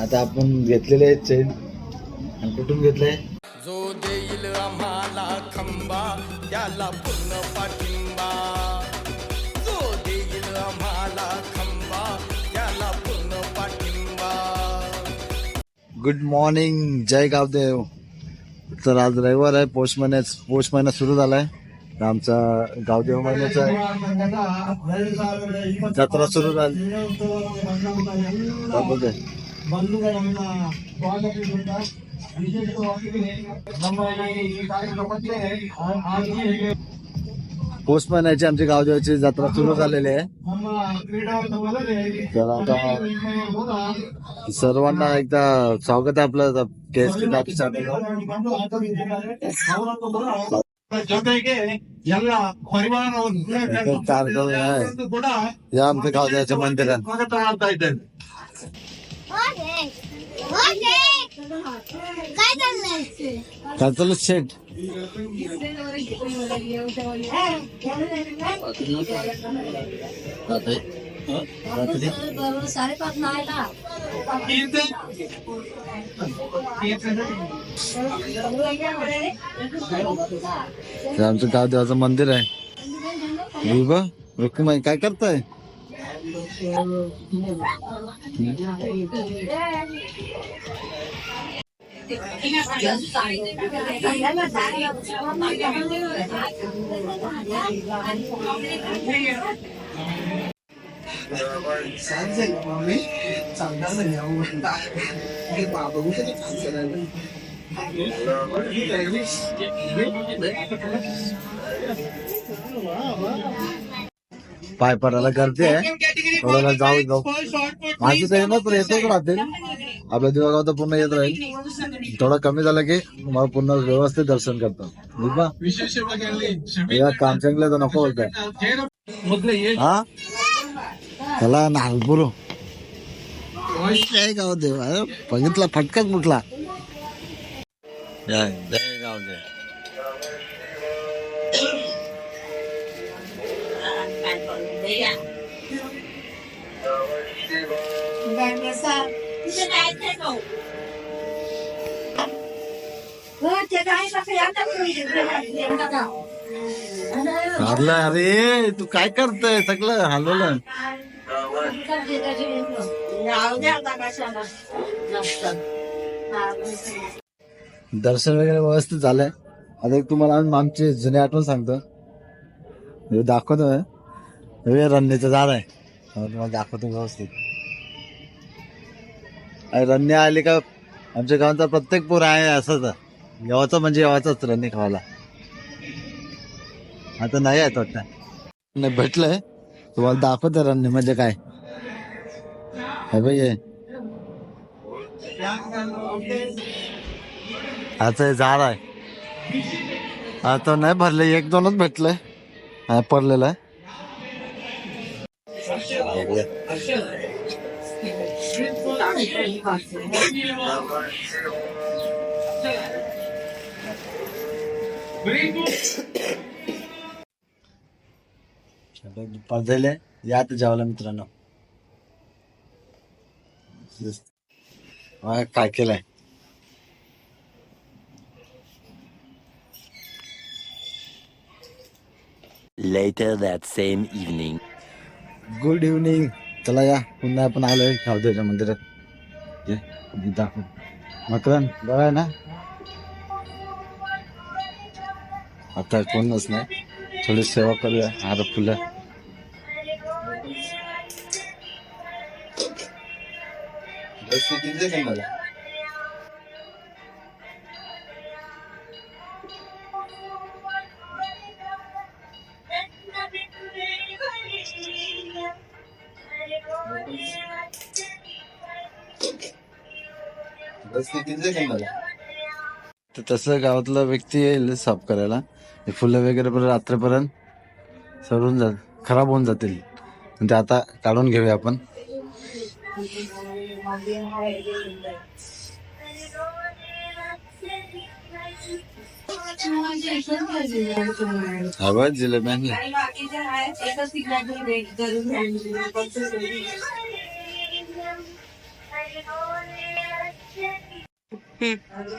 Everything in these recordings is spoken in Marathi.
आता आपण घेतलेले आहेत चेन आणि कुठून घेतलंय? जो देईल आम्हाला खंबा त्याला पूर्ण पाठिंबा. जो देईल आम्हाला खंबा त्याला पूर्ण पाठिंबा. गुड मॉर्निंग जय गावदेव. तर आज रविवार आहे. पौष महिन्यात पौष महिना सुरू झालाय. आहे आमचा गावदेव महिन्याचा आहे. जत्रा सुरू झाली. काय पोस्टमॅन पोस्टमॅनची आमची गावदेवाची जत्रा सुरू झालेली आहे. तर आता सर्वांना एकदा स्वागत आहे आपलं या आमच्या गावदेवाच्या मंदिरात. काय चाललं शेट साडेपाच हे? आमचं गावदेवाचं मंदिर आहे. विभा रुक्माई काय करताय? पाय पडायला आहे थोड्याला जाऊ जाऊ माझी तर येणार पण येतच राहते आपल्या देवागाव तर पुन्हा येत राहील. थोडा कमी झाला की मग पुन्हा व्यवस्थित दर्शन करतो काम चांगलं तर नको होत हा? त्याला नागपूर जय गाव देव बघितला फटकाच मुठला. जय जय गाव देव गावदेव अरे तू काय करतय? सगळं हलवलं. दर्शन वगैरे व्यवस्थित झालंय. आता एक तुम्हाला आम्ही आमची जुनी आठवण सांगतो. हे दाखवतो. हे रन्नीचं झाड आहे. तुम्हाला दाखवतो व्यवस्थित. आणि रन्नी आली का आमच्या गावाचा प्रत्येक पोर आहे असंच येवाचं म्हणजे येवाचाच रन्नी खावायला. आता नाही आहेत वाटतं. नाही भेटलंय. तुम्हाला दाखवतो रन्नी म्हणजे काय. हे. आता हे झाड आहे. आता नाही भरले एक दोनच भेटलंय. हा पडलेलं आहे. दुपार झाले या आता जेवायला मित्रांनो हा, काय केलंय Later that same evening. Good evening चला या पुन्हा आपण आलोय खावदेवच्या मंदिरात. ये दाखव. मकरन बरं आहे ना. आता कोणच नाही. थोडी सेवा करूया हार फुलं. तर तसं गावातला व्यक्ती येईल साफ करायला. हे फुलं वगैरे पण रात्रीपर्यंत सडून जात खराब होऊन जातील. ते आता काढून घेऊया आपण. हवा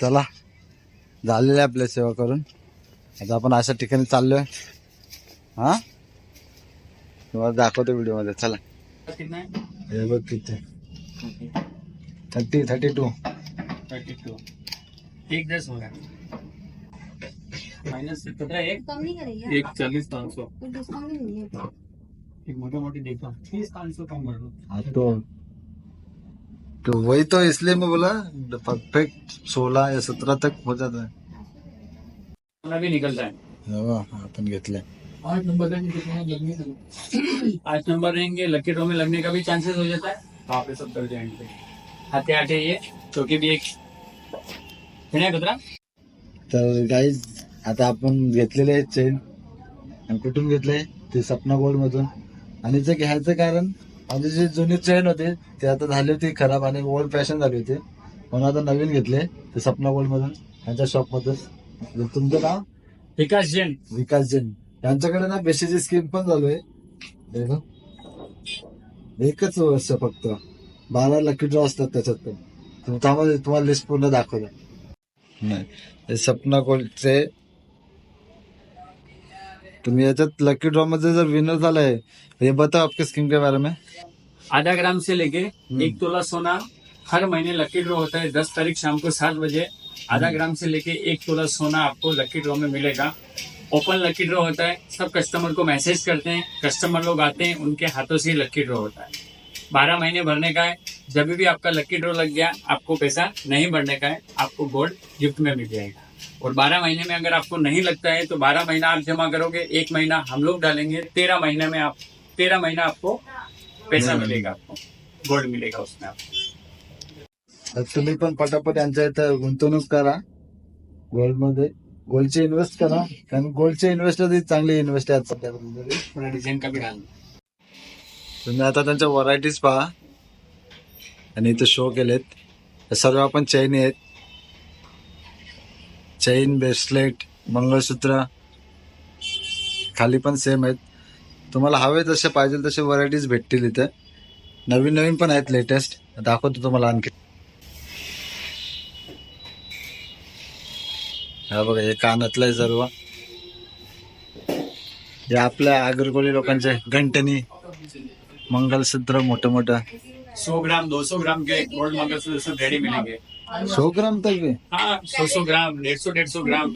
चला झालेलं आहे आपल्या सेवा करून. आता आपण अशा ठिकाणी चाललोय. हा? तुम्हाला दाखवतो व्हिडिओमध्ये. चला हे? बघ किती थर्टी थर्टी टू एक दस हो रहा माइनस पता एक? कम नहीं करेगा एक चालीस पाँच सौ। डिस्काउंट नहीं है। एक मोटा मोटी देखा तीस पाँच सौ कम कर दो। हाँ तो तो वही तो इसलिए मैं बोला परफेक्ट सोलह या सत्रह तक हो जाता है। भी निकलता है। हे आपण घेतलंय आठ नंबर रहेंगे कितने लगने आठ नंबर रहेंगे लकी ड्रॉ में लगने का भी चांसेस हो जाता है। तो आप ये सब कर जाएंगे। आते आते ये चौकी भी एक। है कुतरा तर गाईज आता आपण घेतलेले आहेत चेन आणि कुठून घेतले? ते सपना गोल्ड मधून. आणि ते घ्यायचं कारण माझे जे जुने चेन होते ते आता झाले होते खराब आणि ओल्ड फॅशन झाले होते. म्हणून आता नवीन घेतले ते सपना गोल्ड मधून त्यांच्या शॉप मधून. तुमचं नाव? विकास जैन. विकास जैन. यांच्याकडे ना बेशीची स्कीम पण चालू आहे. बघ. एकच वर्ष फक्त. बारा लकी ड्रॉ असतात त्याच्यात पण. थांबा तुम्हाला लिस्ट पूर्ण दाखवतो. नाही. सपना गोल्डचे तुम्ही याच्यात लकी ड्रॉ मध्ये जर विनर झालाय हे बताओ आपके स्कीम के बारे में. आधा ग्राम से लेके एक तोला सोना हर महीने लकी ड्रॉ होता है दस तारीख शाम को सात बजे आधा ग्राम से लेके एक तोला सोना आपको लकी ड्रॉ में मिलेगा। ओपन लकी ड्रॉ होता है सब कस्टमर को मैसेज करते हैं कस्टमर लोग आते हैं उनके हाथों से लकी ड्रॉ होता है। बारह महीने भरने का है जब भी आपका लकी ड्रॉ लग गया आपको पैसा नहीं भरने का है आपको गोल्ड गिफ्ट में मिल जाएगा। और बारह महीने में अगर आपको नहीं लगता है तो बारह महीना आप जमा करोगे एक महीना हम लोग डालेंगे तेरह महीने में आप तेरह महीना आपको पैसा मिलेगा आपको गोल्ड मिलेगा उसमें आपको। तुम्ही पण पटापट यांच्या इथं गुंतवणूक करा गोल्ड मध्ये. गोल्डचे इन्व्हेस्ट करा. कारण गोल्डचे इन्व्हेस्टर चांगले इन्व्हेस्ट आहेत सध्या तरी. थोड़ा डिजाइन का भी डालना तुम्ही आता त्यांच्या व्हरायटीज पहा. आणि इथे शो केलेत. सर्व आपण चैन आहेत. चैन ब्रेसलेट मंगळसूत्र खाली पण सेम आहेत. तुम्हाला हवे तसे पाहिजे तसे व्हरायटीज भेटतील इथे. नवीन नवीन पण आहेत लेटेस्ट दाखवतो तुम्हाला आणखी. हा बघा हे कानातलं आहे सर्व. हे आपल्या आगरकोली लोकांचे घंटणी मंगलसूत्र मोठं मोठं सौ ग्राम दो सौ ग्राम के गोल्ड मंगलसूत्र सब रेडी मिलेंगे। सौ ग्राम तक भी? हाँ सौ सौ ग्राम डेढ़ सौ डेढ़ सौ ग्राम।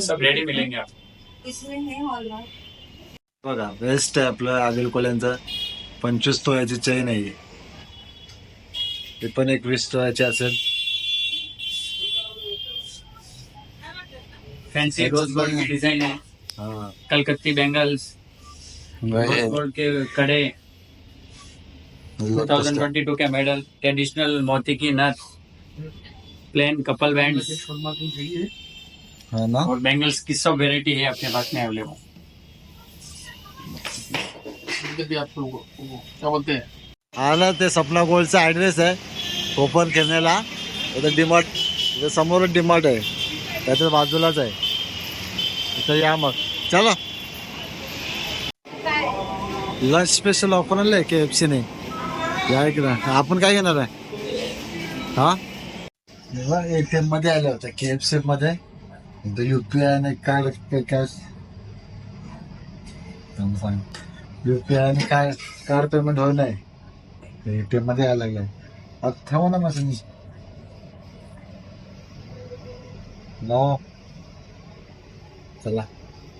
सब रेडी मिलेंगे आप है बघा बेस्ट आहे आपलं आगरकोल्यांचं पंचवीस तोळ्याची चैन आहे. ही पण एक वीस तोळ्याची असेल. फैंसी रोज गोल्ड की डिजाइन है। हा। कलकत्ती बैंगल्स रोज गोल्ड के कड़े। हा 2022 के मेडल ट्रेडिशनल मोती की नथ प्लेन कपल बैंड ना? और बैंगल्स की सब वेरायटी है अपने पास में अवेलेबल क्या बोलते हैं? हा ना ते सपना गोल्डचा ऍड्रेस आहे कोपर खेळण्याला इथं डिमार्ट समोरच डिमार्ट आहे त्याच्या बाजूलाच आहे. इथं या मग. चला. लंच स्पेशल ऑफर आणलंय के एफ सीने या इकडं. आपण काय घेणार आहे? हा? एटीएममध्ये आले होते के एफ सी मध्ये. इथं युपीआय आणि कार्ड कॅश सांग युपीआय आणि काय कार्ड पेमेंट होत नाही एटीएममध्ये यायला लागलाय आता ठेवा ना मग मी नो चला.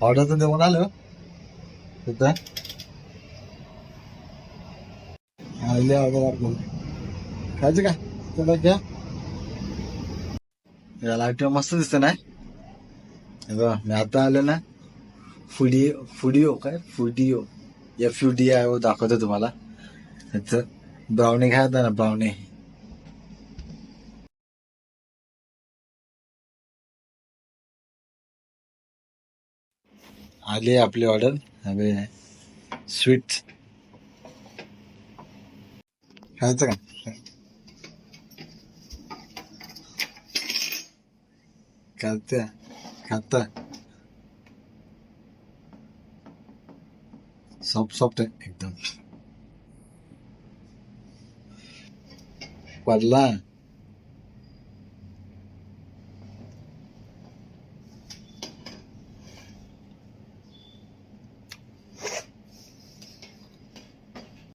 ऑर्डर तर देऊन आलं. तिथं. आले ऑर्डर खायचं का? चला घ्या. याला आयटम मस्त दिसतं ना? हे मी आता आलो ना. फुडी फुडिओ हो काय? Foodio F U D I दाखवतो तुम्हाला. त्याचं ब्राउनी खायचं ना ब्राउनी आली आपली ऑर्डर हवे स्वीट खायचं का? खात्या खाता. सॉफ्ट सॉफ्ट आहे एकदम. पडला.